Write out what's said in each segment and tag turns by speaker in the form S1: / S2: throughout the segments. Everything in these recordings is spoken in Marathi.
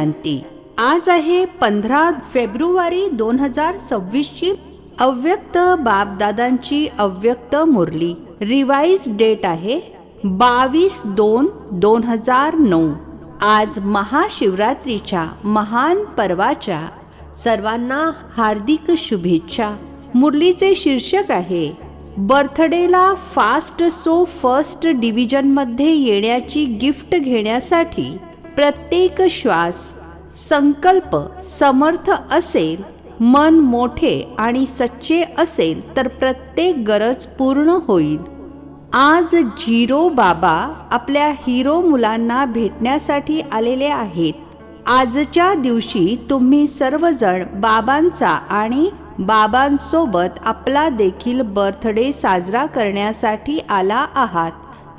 S1: शिवजयंती आज आहे पंधरा फेब्रुवारी दोन हजार सव्वीसची. अव्यक्त बापदादांची अव्यक्त मुरली. रिवाईज डेट आहे बावीस दोन दोन हजार नऊ. आज महाशिवरात्रीच्या महान पर्वाच्या सर्वांना हार्दिक शुभेच्छा. मुरलीचे शीर्षक आहे बर्थडेला फास्ट सो फर्स्ट डिव्हिजनमध्ये येण्याची गिफ्ट घेण्यासाठी प्रत्येक श्वास संकल्प समर्थ असेल मन मोठे आणि सच्चे असेल तर प्रत्येक गरज पूर्ण होईल. आज झिरो बाबा आपल्या हिरो मुलांना भेटण्यासाठी आलेले आहेत. आजच्या दिवशी तुम्ही सर्वजण बाबांचा आणि बाबांसोबत आपला देखील बर्थडे साजरा करण्यासाठी आला आहात.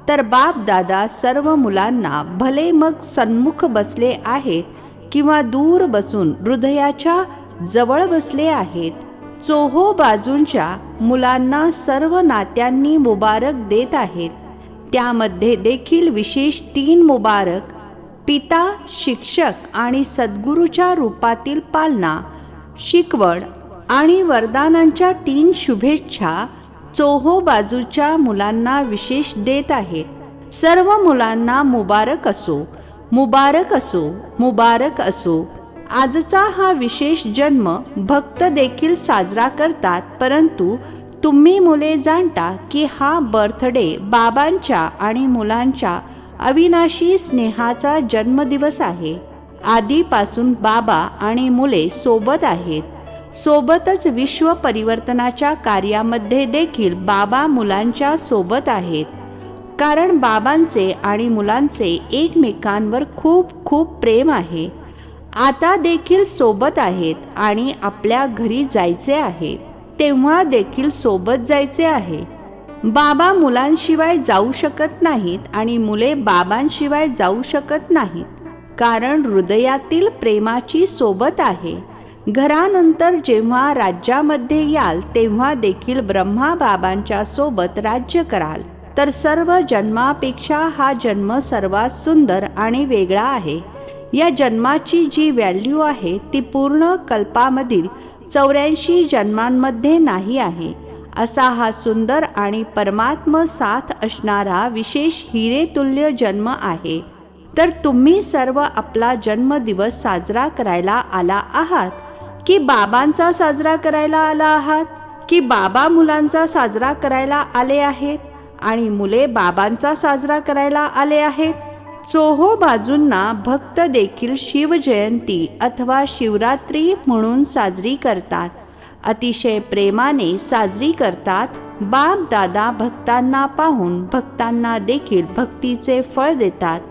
S1: तर बाप दादा सर्व मुलांना भले मग सन्मुख बसले आहेत किंवा दूर बसून हृदयाच्या जवळ बसले आहेत चोहो बाजूंच्या मुलांना सर्व नात्यांनी मुबारक देत आहेत. त्यामध्ये देखील विशेष तीन मुबारक पिता शिक्षक आणि सद्गुरूच्या रूपातील पालना शिकवण आणि वरदानांच्या तीन शुभेच्छा चोहो बाजूच्या मुलांना विशेष देत आहेत सर्व मुलांना मुबारक असो. मुबारक असो मुबारक असो. आजचा हा विशेष जन्म भक्त देखील साजरा करतात परंतु तुम्ही मुले जाणता की हा बर्थडे बाबांच्या आणि मुलांच्या अविनाशी स्नेहाचा जन्मदिवस आहे. आधीपासून बाबा आणि मुले सोबत आहेत. सोबतच विश्व परिवर्तनाच्या कार्यामध्ये देखील बाबा मुलांच्या सोबत आहेत. कारण बाबांचे आणि मुलांचे एकमेकांवर खूप खूप प्रेम आहे. आता देखील सोबत आहेत आणि आपल्या घरी जायचे आहे. तेव्हा देखील सोबत जायचे आहे. बाबा मुलांशिवाय जाऊ शकत नाहीत आणि मुले बाबांशिवाय जाऊ शकत नाहीत. कारण हृदयातील प्रेमाची सोबत आहे. घरानंतर जेव्हा राज्यामध्ये याल तेव्हा देखील ब्रह्मा बाबांच्या सोबत राज्य कराल. तर सर्व जन्मापेक्षा हा जन्म सर्वात सुंदर आणि वेगळा आहे. या जन्माची जी व्हॅल्यू आहे ती पूर्ण कल्पामधील चौऱ्याऐंशी जन्मांमध्ये नाही आहे. असा हा सुंदर आणि परमात्म साथ असणारा विशेष हिरेतुल्य जन्म आहे. तर तुम्ही सर्व आपला जन्मदिवस साजरा करायला आला आहात. की बाबांचा साजरा करायला आला आहात? की बाबा मुलांचा साजरा करायला आले आहेत? आणि मुले बाबांचा साजरा करायला आले आहेत? चोहो बाजूंना भक्त देखील शिवजयंती अथवा शिवरात्री म्हणून साजरी करतात. अतिशय प्रेमाने साजरी करतात बाप दादा भक्तांना पाहून भक्तांना देखील भक्तीचे फळ देतात.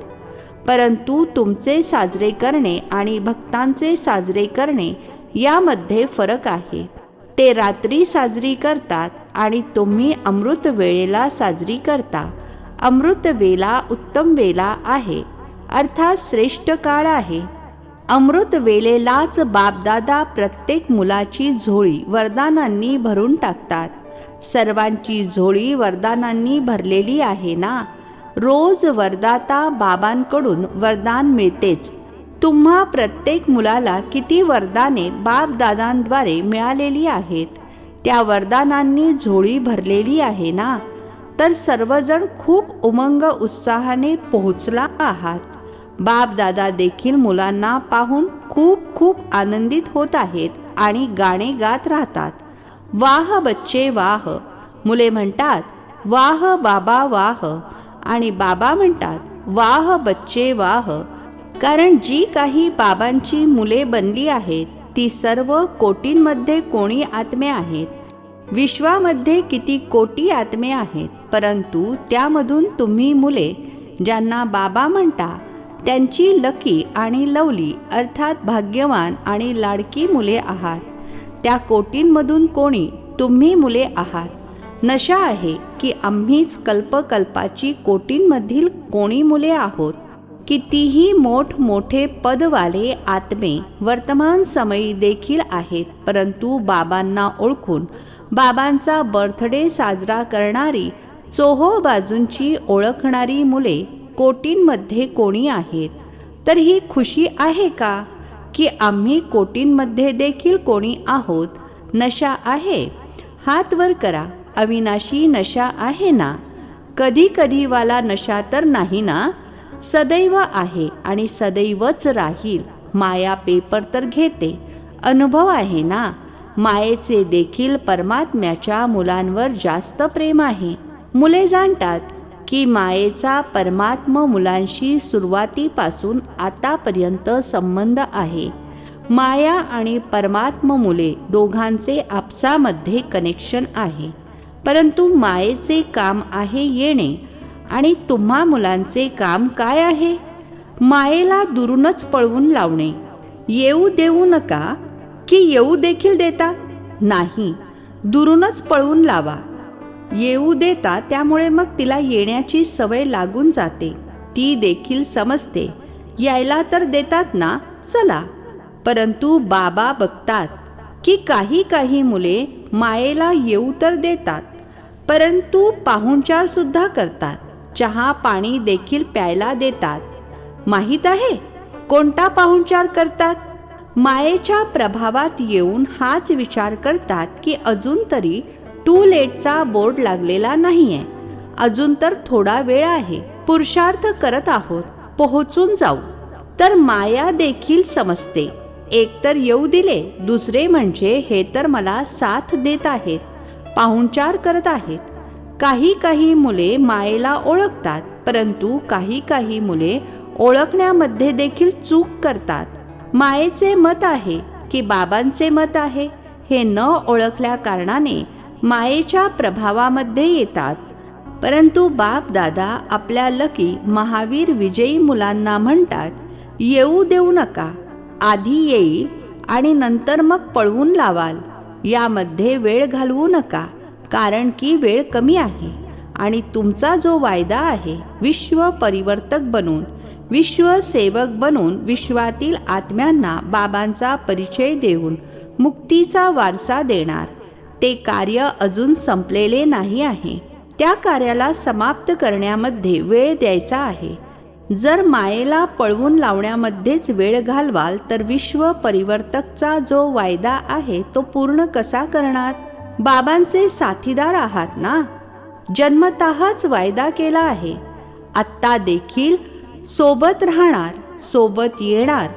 S1: परंतु तुमचे साजरे करणे आणि भक्तांचे साजरे करणे यामध्ये फरक आहे. ते रात्री साजरी करतात आणि तुम्ही अमृत वेळेला साजरी करता. अमृत वेला उत्तम वेला आहे. अर्थात श्रेष्ठ काळ आहे. अमृत वेलेलाच बापदादा प्रत्येक मुलाची झोळी वरदानांनी भरून टाकतात. सर्वांची झोळी वरदानांनी भरलेली आहे ना? रोज वरदाता बाबांकडून वरदान मिळतेच. तुम्हा प्रत्येक मुलाला किती वरदाने बापदादांद्वारे मिळालेली आहेत? त्या वरदानांनी झोळी भरलेली आहे ना? तर सर्वजण खूप उमंग उत्साहाने पोहोचला आहात. बापदादा देखील मुलांना पाहून खूप खूप आनंदित होत आहेत आणि गाणे गात राहतात. वाह बच्चे वाह. मुले म्हणतात वाह बाबा वाह. आणि बाबा म्हणतात वाह बच्चे वाह. कारण जी काही बाबांची मुले बनली आहेत ती सर्व कोटींमध्ये कोणी आत्मे आहेत. विश्वामध्ये किती कोटी आत्मे आहेत परंतु त्यामधून तुम्ही मुले ज्यांना बाबा म्हणता त्यांची लकी आणि लवली अर्थात भाग्यवान आणि लाडकी मुले आहात. त्या कोटींमधून कोणी तुम्ही मुले आहात. नशा आहे की आम्हीच कल्पकल्पाची कोटींमधील कोणी मुले आहोत. कितीही मोठमोठे पदवाले आत्मे वर्तमान समयी देखील आहेत परंतु बाबांना ओळखून बाबांचा बर्थडे साजरा करणारी चोहो बाजूंची ओळखणारी मुले कोटींमध्ये कोणी आहेत? तर ही खुशी आहे का? की आम्ही कोटींमध्ये देखील कोणी आहोत? नशा आहे? हात वर करा. अविनाशी नशा आहे ना? कधी कधी वाला नशा तर नाही ना? सदैव आहे आणि सदैवच राहील. माया पेपर तर घेते. अनुभव आहे ना? मायेचे देखील परमात्म्याच्या मुलांवर जास्त प्रेम आहे. मुले जाणतात की मायेचा परमात्म मुलांशी सुरुवातीपासून आतापर्यंत संबंध आहे. माया आणि परमात्म मुले दोघांचे आपसामध्ये कनेक्शन आहे. परंतु मायेचे काम आहे येणे आणि तुम्हा मुलांचे काम काय आहे? मायेला दुरूनच पळवून लावणे. येऊ देऊ नका की येऊ देखील देता? नाही दुरूनच पळवून लावा. येऊ देता त्यामुळे मग तिला येण्याची सवय लागून जाते. ती देखील समजते यायला तर देतात ना चला. परंतु बाबा बघतात की काही काही मुले मायेला येऊ तर देतात परंतु पाहुणचार सुद्धा करतात. चहा पाणी देखील प्यायला देतात. माहीत आहे? कोणता पाहुणचार करतात? मायेच्या प्रभावात येऊन हाच विचार करतात की अजून तरी टू लेटचा बोर्ड लागलेला नाहीये. अजून तर थोडा वेळ आहे. पुरुषार्थ करत आहोत. पोहोचून जाऊ. तर माया देखील समजते. एक तर येऊ दिले दुसरे म्हणजे हे तर मला साथ देत आहेत. पाहुणचार करत आहेत. काही काही मुले मायेला ओळखतात परंतु काही काही मुले ओळखण्यामध्ये देखील चूक करतात. मायेचे मत आहे की बाबांचे मत आहे. हे न ओळखल्या कारणाने मायेच्या प्रभावामध्ये येतात. परंतु बाप दादा आपल्या लकी महावीर विजयी मुलांना म्हणतात येऊ देऊ नका आधी येईल आणि नंतर मग पळवून लावाल. यामध्ये वेळ घालवू नका. कारण की वेळ कमी आहे आणि तुमचा जो वायदा आहे विश्व परिवर्तक बनून विश्वसेवक बनून विश्वातील आत्म्यांना बाबांचा परिचय देऊन मुक्तीचा वारसा देणार. ते कार्य अजून संपलेले नाही आहे. त्या कार्याला समाप्त करण्यामध्ये वेळ द्यायचा आहे. जर मायेला पळवून लावण्यामध्येच वेळ घालवाल तर विश्व परिवर्तकचा जो वायदा आहे तो पूर्ण कसा करणार? बाबांचे साथीदार आहात ना? जन्मतःच वायदा केला आहे. आत्ता देखील सोबत राहणार सोबत येणार.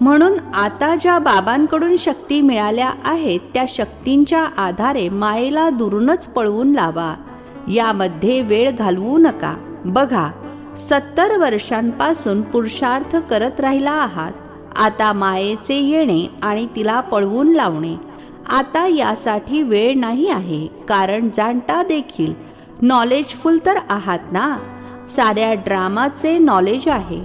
S1: म्हणून आता ज्या बाबांकडून शक्ती मिळाल्या आहेत त्या शक्तींच्या आधारे मायेला दुरूनच पळवून लावा. यामध्ये वेळ घालवू नका. बघा सत्तर वर्षांपासून पुरुषार्थ करत राहिला आहात. आता मायेचे येणे आणि तिला पळवून लावणे. आता यासाठी वेळ नाही आहे कारण जाणता देखील नॉलेजफुल तर आहात ना? साऱ्या ड्रामाचे नॉलेज आहे.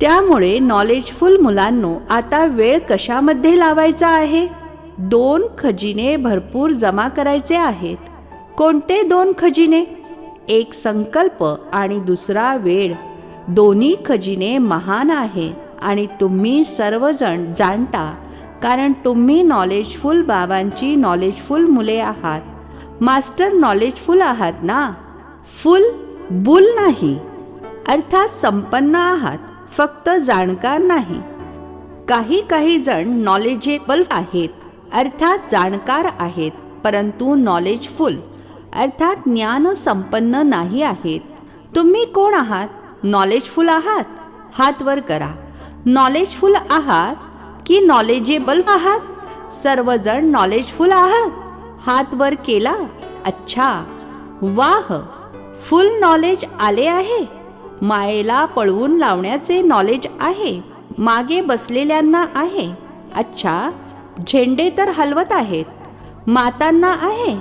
S1: त्यामुळे नॉलेजफुल मुलांनो आता वेळ कशामध्ये लावायचा आहे? दोन खजिने भरपूर जमा करायचे आहेत. कोणते दोन खजिने? एक संकल्प आणि दुसरा वेळ. दोन्ही खजिने महान आहे आणि तुम्ही सर्वजण जाणता. कारण तुम्ही नॉलेजफुल बाबांची नॉलेजफुल मुले आहात. मास्टर नॉलेजफुल आहात ना? फुल बुल नाही. अर्थात संपन्न आहात. फक्त जाणकार नाही. काही काही जण नॉलेजेबल आहेत. अर्थात जाणकार आहेत. परंतु नॉलेजफुल अर्थात ज्ञान संपन्न नाही आहेत. तुम्ही कोण आहात? नॉलेजफुल आहात? हात वर करा. नॉलेजफुल आहात की नॉलेजेबल आहात? सर्वजण नॉलेजफुल आहात? हात वर केला? अच्छा. वाह. फुल नॉलेज आले आहे. मायेला पळवून लावण्याचे नॉलेज आहे. मागे बसलेल्यांना आहे. अच्छा. झेंडे तर हलवत आहेत. मातांना आहे.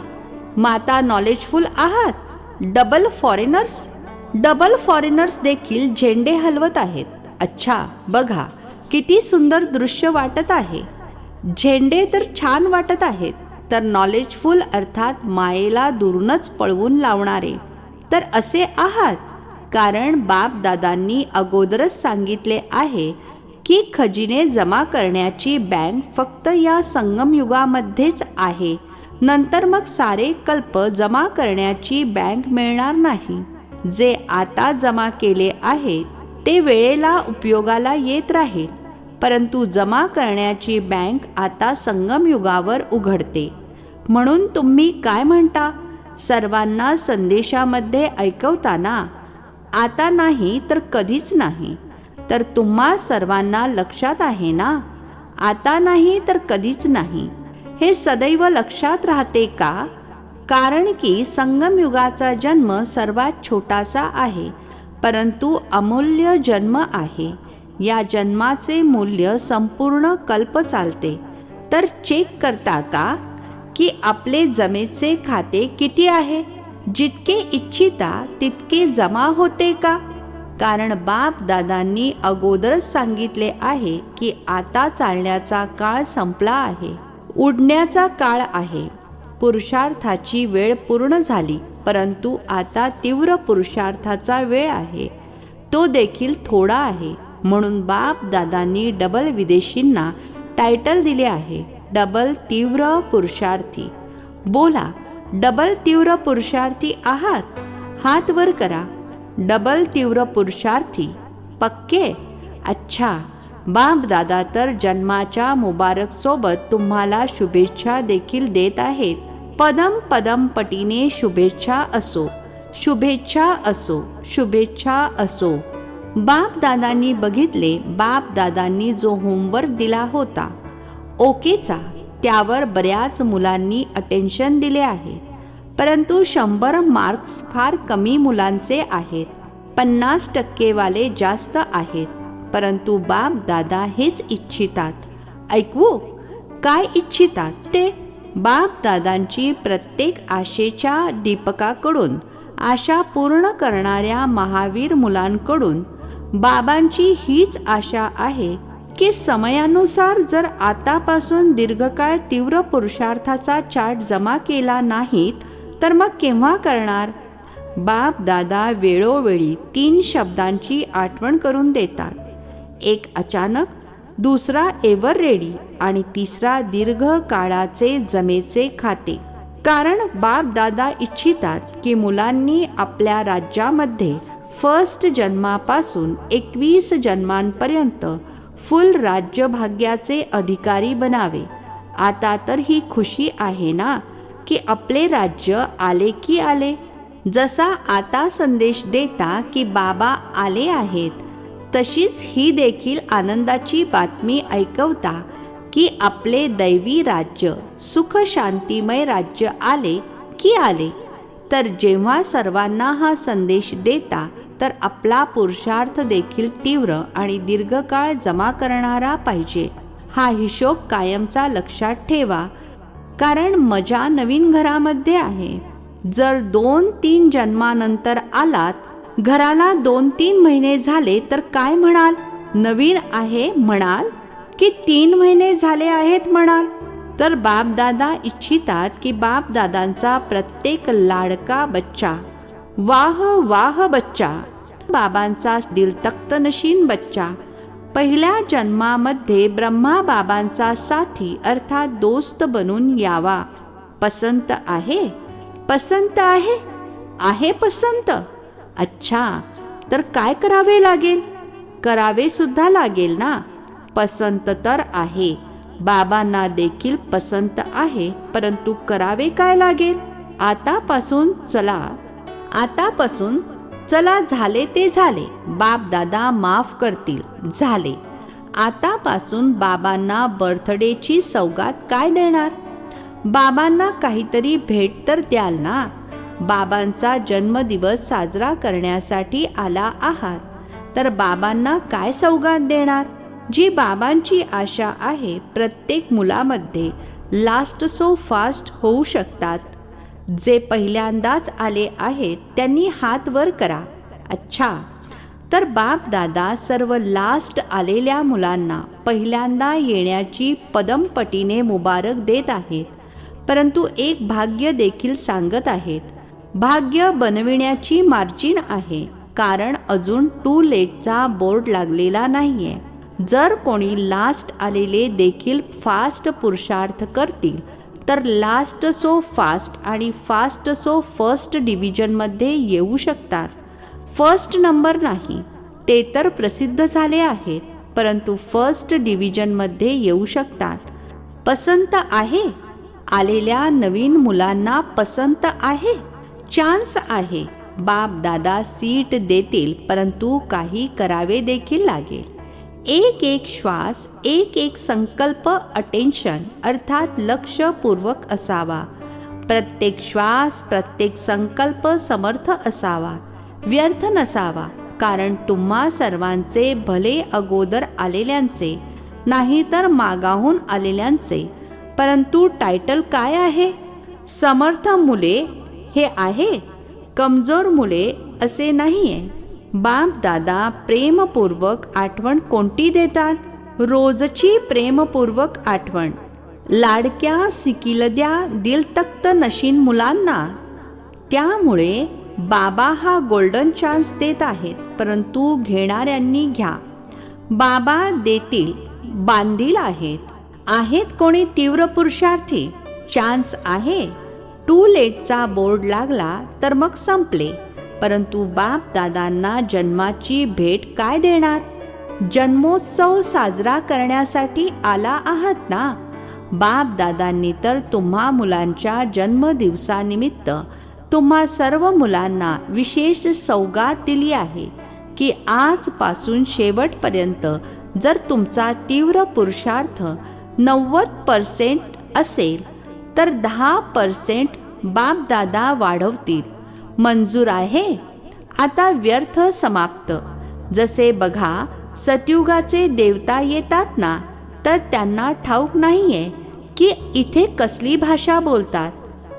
S1: माता नॉलेजफुल आहात. डबल फॉरेनर्स डबल फॉरेनर्स देखील झेंडे हलवत आहेत. अच्छा. बघा. किती सुंदर दृश्य वाटत आहे. झेंडे तर छान वाटत आहेत तर नॉलेजफुल अर्थात मायेला दुरूनच पळवून लावणारे. तर असे आहात. कारण बाप दादांनी अगोदरच सांगितले आहे की खजिने जमा करण्याची बँक फक्त या संगमयुगामध्येच आहे. नंतर मग सारे कल्प जमा करण्याची बँक मिळणार नाही. जे आता जमा केले आहे ते वेळेला उपयोगाला येत राहील. परंतु जमा करण्याची बँक आता संगमयुगावर उघडते. म्हणून तुम्ही काय म्हणता? सर्वांना संदेशामध्ये ऐकवताना आता नाही तर कधीच नाही. तर तुम्हा सर्वांना लक्षात आहे ना? आता नाही तर कधीच नाही. हे सदैव लक्षात राहते का? कारण की संगमयुगाचा जन्म सर्वात छोटासा आहे परंतु अमूल्य जन्म आहे. या जन्माचे मूल्य संपूर्ण कल्प चालते. तर चेक करता का की आपले जमेचे खाते किती आहे? जितके इच्छिता तितके जमा होते का? कारण बाप दादांनी अगोदरच सांगितले आहे की आता चालण्याचा काळ संपला आहे. उडण्याचा काळ आहे. पुरुषार्थाची वेळ पूर्ण झाली परंतु आता तीव्र पुरुषार्थाचा वेळ आहे. तो देखील थोडा आहे. म्हणून बाप दादांनी डबल विदेशींना टायटल दिले आहे. डबल तीव्र पुरुषार्थी. बोला डबल तीव्र पुरुषार्थी आहात? हात वर करा. डबल तीव्र पुरुषार्थी. पक्के? अच्छा. बाप दादा तर जन्माच्या मुबारक सोबत तुम्हाला शुभेच्छा देखील देत आहेत. पदम पदम पटीने शुभेच्छा असो. शुभेच्छा असो. शुभेच्छा असो. बाप दादांनी बघितले बाप दादांनी जो होमवर्क दिला होता ओकेचा त्यावर बऱ्याच मुलांनी अटेन्शन दिले आहे. परंतु शंभर मार्क्स फार कमी मुलांचे आहेत. पन्नास टक्केवाले जास्त आहेत. परंतु बाप दादा हेच इच्छितात. ऐकवू? काय इच्छितात ते? बाप दादांची प्रत्येक आशेच्या दीपकाकडून आशा पूर्ण करणाऱ्या महावीर मुलांकडून बाबांची हीच आशा आहे की समयानुसार जर आतापासून दीर्घकाळ तीव्र पुरुषार्थाचा चार्ट जमा केला नाहीत तर मग केव्हा करणार? बाप दादा वेळोवेळी तीन शब्दांची आठवण करून देतात. एक अचानक दुसरा एव्हर रेडी आणि तिसरा दीर्घ काळाचे जमेचे खाते. कारण बाप दादा इच्छितात की मुलांनी आपल्या राज्यामध्ये फर्स्ट जन्मापासून एकवीस जन्मांपर्यंत फुल राज्यभाग्याचे अधिकारी बनावे. आता तर ही खुशी आहे ना की आपले राज्य आले की आले. जसा आता संदेश देता की बाबा आले आहेत तशीच ही देखील आनंदाची बातमी ऐकवता की आपले दैवी राज्य सुख शांतिमय राज्य आले की आले. तर जेव्हा सर्वांना हा संदेश देता तर आपला पुरुषार्थ देखील तीव्र आणि दीर्घकाळ जमा करणारा पाहिजे. हा हिशोब कायमचा लक्षात ठेवा कारण मजा नवीन घरामध्ये आहे. जर दोन तीन जन्मानंतर आलात घराला दोन तीन महिने झाले तर काय म्हणाल? नवीन आहे म्हणाल? की तीन महिने झाले आहेत म्हणाल? तर बापदादा इच्छितात की बापदादांचा प्रत्येक लाडका बच्चा वाह वाह बच्चा बाबांचा दिल नशीन बच्चा. पहिल्या जन्मामध्ये ब्रह्मा बाबांचा साथी अर्थात दोस्त बनून यावा. पसंत आहे? पसंत आहे? आहे पसंत? अच्छा तर काय करावे लागेल? करावे सुद्धा लागेल ना? पसंत तर आहे. बाबांना देखील पसंत आहे परंतु करावे काय लागेल? आतापासून चला. आतापासून चला झाले ते झाले. बाप दादा माफ करतील. झाले. आतापासून बाबांना बर्थडेची सौगात काय देणार? बाबांना काहीतरी भेट तर द्याल ना? बाबांचा जन्मदिवस साजरा करण्यासाठी आला आहात. तर बाबांना काय सौगात देणार? जी बाबांची आशा आहे प्रत्येक मुलामध्ये लास्ट सो फास्ट होऊ शकतात. जे पहिल्यांदाच आले आहेत त्यांनी हात वर करा. अच्छा. तर बाप दादा सर्व लास्ट आलेल्या मुलांना पहिल्यांदा येण्याची पदमपटीने मुबारक देत आहेत. परंतु एक भाग्य देखील सांगत आहेत. भाग्य बनविण्याची मार्जिन आहे कारण अजून टू लेटचा बोर्ड लागलेला नाहीये. जर कोणी लास्ट आलेले देखील फास्ट पुरुषार्थ करतील तर लास्ट सो फास्ट आणि फास्ट सो फर्स्ट डिव्हिजनमध्ये येऊ शकतात. फर्स्ट नंबर नाही ते तर प्रसिद्ध झाले आहेत परंतु फर्स्ट डिव्हिजनमध्ये येऊ शकतात. पसंत आहे? आलेल्या नवीन मुलांना पसंत आहे? चान्स आहे. बाप दादा सीट देतील परंतु काही करावे देखील लागेल. एक एक श्वास एक एक संकल्प अटेन्शन अर्थात लक्षपूर्वक असावा. प्रत्येक श्वास प्रत्येक संकल्प समर्थ असावा. व्यर्थ नसावा कारण तुम्हा सर्वांचे भले अगोदर आलेल्यांचे नाही तर मागाहून आलेल्यांचे. परंतु टायटल काय आहे? समर्थ मुले हे आहे? कमजोर मुले असे नाही आहे दादा प्रेमपूर्वक आठवण कोणती देतात? रोजची प्रेमपूर्वक आठवण. लाडक्या सिकिलद्या दिलतक्त नशीन मुलांना. त्यामुळे बाबा हा गोल्डन चान्स देत आहेत परंतु घेणाऱ्यांनी घ्या. बाबा देतील बांधील आहेत. आहेत कोणी तीव्र पुरुषार्थी? चान्स आहे. टू लेटचा बोर्ड लागला तर मग संपले. परंतु बाप दादांना जन्माची भेट काय देणार? जन्मोत्सव साजरा करण्यासाठी आला आहात ना? बाप दादांनी तर तुम्हा मुलांच्या जन्मदिवसानिमित्त तुम्हा सर्व मुलांना विशेष सौगात दिली आहे की आजपासून शेवटपर्यंत जर तुमचा तीव्र पुरुषार्थ नव्वद पर्सेंट असेल तर दहा पर्सेंट बापदादा वाढवतील. मंजूर आहे. आता व्यर्थ समाप्त. जसे बघा सतयुगाचे देवता येतात ना तर त्यांना ठाऊक नाहीये की इथे कसली भाषा बोलतात.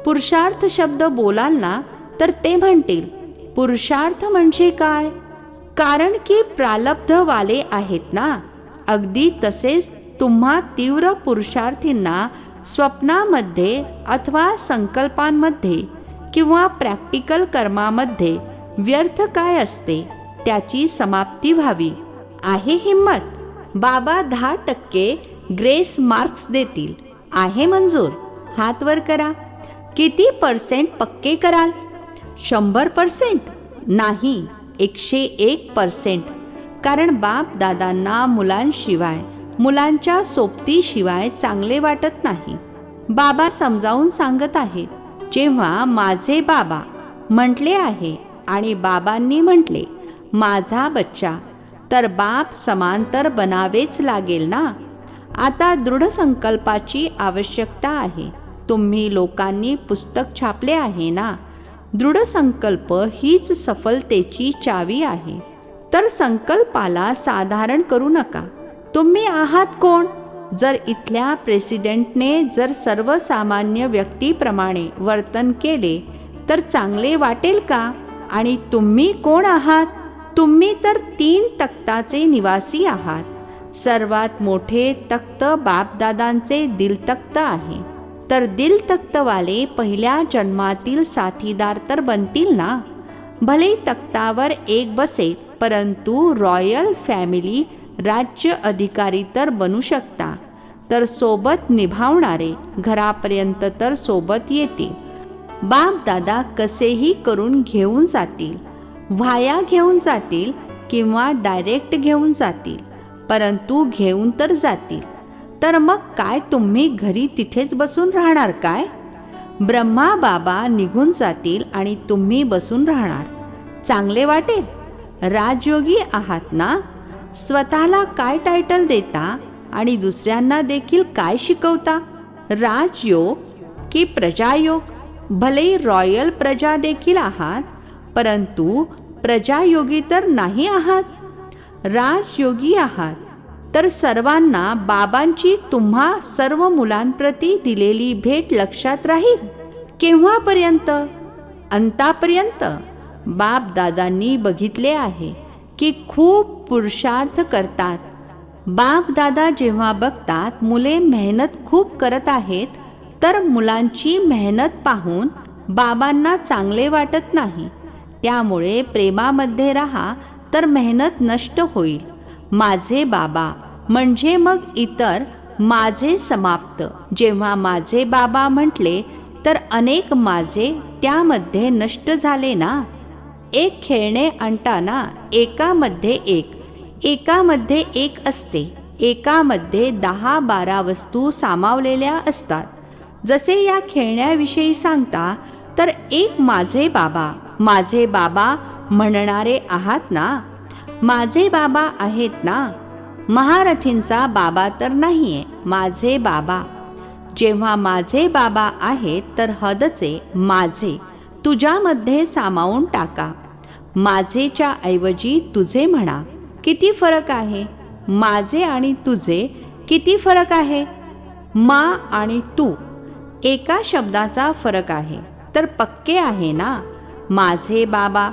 S1: पुरुषार्थ शब्द बोलाल ना तर ते म्हणतील पुरुषार्थ म्हणजे काय? कारण की प्रालब्धवाले आहेत ना. अगदी तसेच तुम्हा तीव्र पुरुषार्थींना स्वप्नामध्ये अथवा संकल्पांमध्ये किंवा प्रॅक्टिकल कर्मामध्ये व्यर्थ काय असते त्याची समाप्ती व्हावी. आहे हिंमत? बाबा दहा टक्के ग्रेस मार्क्स देतील. आहे मंजूर? हात वर करा. किती पर्सेंट पक्के कराल? शंभर पर्सेंट? नाही एकशे एक पर्सेंट. कारण बाप दादांना मुलांशिवाय मुलांच्या सोबतीशिवाय चांगले वाटत नाही. बाबा समजावून सांगत आहेत. जेव्हा माझे बाबा म्हटले आहे आणि बाबांनी म्हटले माझा बच्चा तर बाप समांतर बनावेच लागेल ना? आता दृढ संकल्पाची आवश्यकता आहे. तुम्ही लोकांनी पुस्तक छापले आहे ना? दृढ संकल्प हीच सफलतेची चावी आहे. तर संकल्पाला साधारण करू नका. तुम्ही आहात कोण? जर इथल्या प्रेसिडेंटने जर सर्वसामान्य व्यक्तीप्रमाणे वर्तन केले तर चांगले वाटेल का? आणि तुम्ही कोण आहात? तुम्ही तर तीन तख्ताचे निवासी आहात. सर्वात मोठे तख्त बापदादांचे दिलतख्त आहे. तर दिलतख्तवाले पहिल्या जन्मातील साथीदार तर बनतील ना? भले तख्तावर एक बसे परंतु रॉयल फॅमिली राज्य अधिकारी तर बनू शकता. तर सोबत निभावणारे घरापर्यंत तर सोबत येतील. बाप दादा कसेही करून घेऊन जातील. व्हाया घेऊन जातील किंवा डायरेक्ट घेऊन जातील. परंतु घेऊन तर जातील. तर मग काय तुम्ही घरी तिथेच बसून राहणार काय? ब्रह्मा बाबा निघून जातील आणि तुम्ही बसून राहणार. चांगले वाटेल? राजयोगी आहात ना? स्वतःला काय टायटल देता आणि दुसऱ्यांना देखील काय शिकवता? राजयोग की प्रजायोग? भले रॉयल प्रजा देखील आहात परंतु प्रजायोगी तर नाही आहात. राजयोगी आहात तर सर्वांना बाबांची तुम्हा सर्व मुलांप्रती दिलेली भेट लक्षात राहील. केव्हापर्यंत? अंतापर्यंत? बाप दादांनी बघितले आहे. की खूप पुरुषार्थ करतात. बाप दादा जेव्हा बघतात मुले मेहनत खूप करत आहेत तर मुलांची मेहनत पाहून बाबांना चांगले वाटत नाही. त्यामुळे प्रेमामध्ये राहा तर मेहनत नष्ट होईल. माझे बाबा म्हणजे मग इतर माझे समाप्त. जेव्हा माझे बाबा म्हटले तर अनेक माझे त्यामध्ये नष्ट झाले ना? एक खेळणे आणताना एकामध्ये एक एकामध्ये एक असते. एकामध्ये दहा बारा वस्तू सामावलेल्या असतात. जसे या खेळण्याविषयी सांगता तर एक माझे बाबा माझे बाबा म्हणणारे आहात ना? माझे बाबा आहेत ना? महारथींचा बाबा तर नाही आहे माझे बाबा. जेव्हा माझे बाबा आहेत तर हदचे माझे. तुझ्यामध्ये सामावून टाका. माझेच्या ऐवजी तुझे म्हणा. किती फरक आहे? माझे आणि तुझे किती फरक आहे? मा आणि तू एका शब्दाचा फरक आहे. तर पक्के आहे ना? माझे बाबा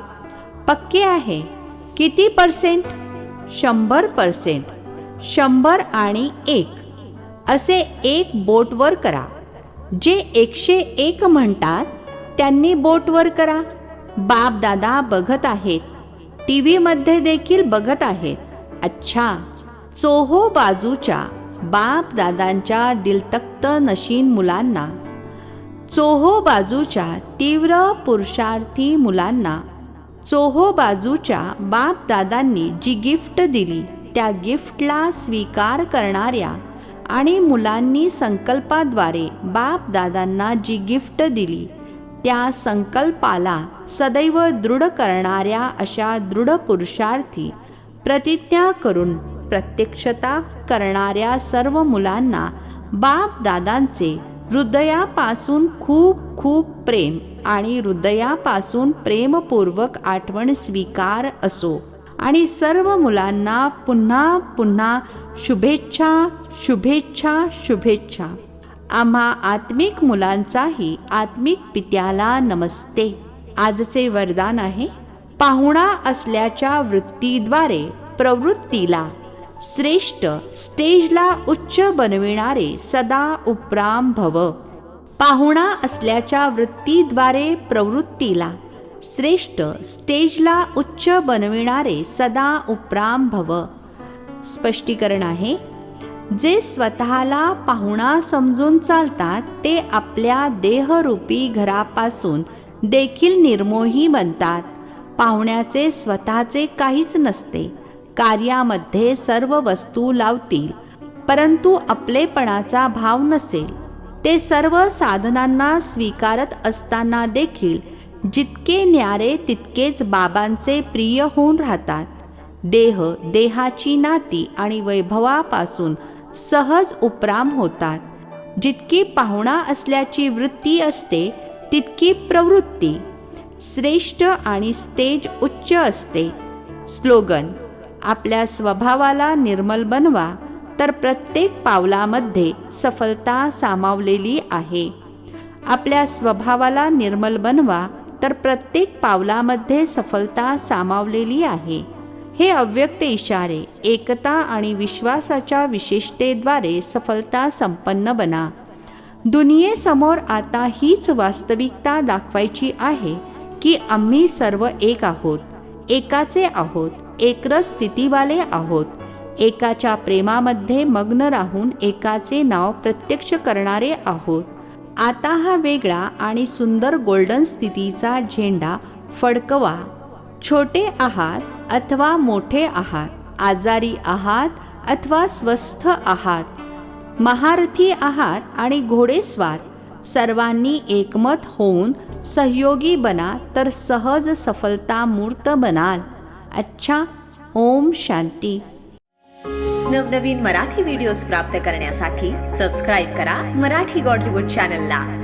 S1: पक्के आहे. किती पर्सेंट शंभर पर्सेंट शंभर आणि एक. असे एक बोटवर करा. जे एकशे एक म्हणतात त्यांनी बोटवर करा. बाप दादा बघत आहेत. टी व्हीमध्ये देखील बघत आहेत. अच्छा. चोहो बाजूच्या बाप दादांच्या दिलतक्त नशीन मुलांना. चोहो बाजूच्या तीव्र पुरुषार्थी मुलांना. चोहो बाजूच्या बाप दादांनी जी गिफ्ट दिली त्या गिफ्टला स्वीकार करणाऱ्या आणि मुलांनी संकल्पाद्वारे बाप दादांना जी गिफ्ट दिली त्या संकल्पाला सदैव दृढ करणाऱ्या अशा दृढ पुरुषार्थी प्रतिज्ञा करून प्रत्यक्षता करणाऱ्या सर्व मुलांना बाप दादांचे हृदयापासून खूप खूप प्रेम आणि हृदयापासून प्रेमपूर्वक आठवण स्वीकार असो. आणि सर्व मुलांना पुन्हा पुन्हा शुभेच्छा शुभेच्छा शुभेच्छा. आम्हा आत्मिक मुलांचाही आत्मिक पित्याला नमस्ते. आजचे वरदान आहे पाहुणा असल्याच्या वृत्तीद्वारे प्रवृत्तीला श्रेष्ठ स्टेजला उच्च बनविणारे सदा उपराम भव पाहुणा असल्याच्या वृत्तीद्वारे प्रवृत्तीला श्रेष्ठ स्टेजला उच्च बनविणारे सदा उपराम भव स्पष्टीकरण आहे जे स्वतःला पाहुणा समजून चालतात ते आपल्या देहरूपी घरापासून देखील निर्मोही बनतात. पाहुण्याचे स्वतःचे काहीच नसते. कार्यामध्ये सर्व वस्तू लावतील परंतु आपलेपणाचा भाव नसेल. ते सर्व साधनांना स्वीकारत असताना देखील जितके न्यारे तितकेच बाबांचे प्रिय होऊन राहतात. देह देहाची नाती आणि वैभवापासून सहज उपराम होतात. जितकी पाहुणा असल्याची वृत्ती असते तितकी प्रवृत्ती. श्रेष्ठ आणि स्टेज उच्च असते. स्लोगन आपल्या स्वभावाला निर्मल बनवा तर प्रत्येक पावलामध्ये सफलता सामावलेली आहे. आपल्या स्वभावाला निर्मल बनवा तर प्रत्येक पावलामध्ये सफलता सामावलेली आहे. हे अव्यक्त इशारे एकता आणि विश्वासाच्या विशेषतेद्वारे सफलता संपन्न बना. दुनियेसमोर आता हीच वास्तविकता दाखवायची आहे की आम्ही सर्व एक आहोत एकाचे आहोत एकरस स्थितीवाले आहोत. एकाच्या प्रेमामध्ये मग्न राहून एकाचे नाव प्रत्यक्ष करणारे आहोत. आता हा वेगळा आणि सुंदर गोल्डन स्थितीचा झेंडा फडकवा. छोटे आहात अथवा मोठे आहात आजारी आहात अथवा स्वस्थ आहात महारथी आहात आणि घोडेस्वार सर्वांनी एकमत होऊन सहयोगी बना तर सहज सफलता मूर्त बनाल. अच्छा ओम शांती.
S2: नवनवीन मराठी व्हिडिओज प्राप्त करण्यासाठी सबस्क्राईब करा मराठी गॉडलीवूड चॅनलला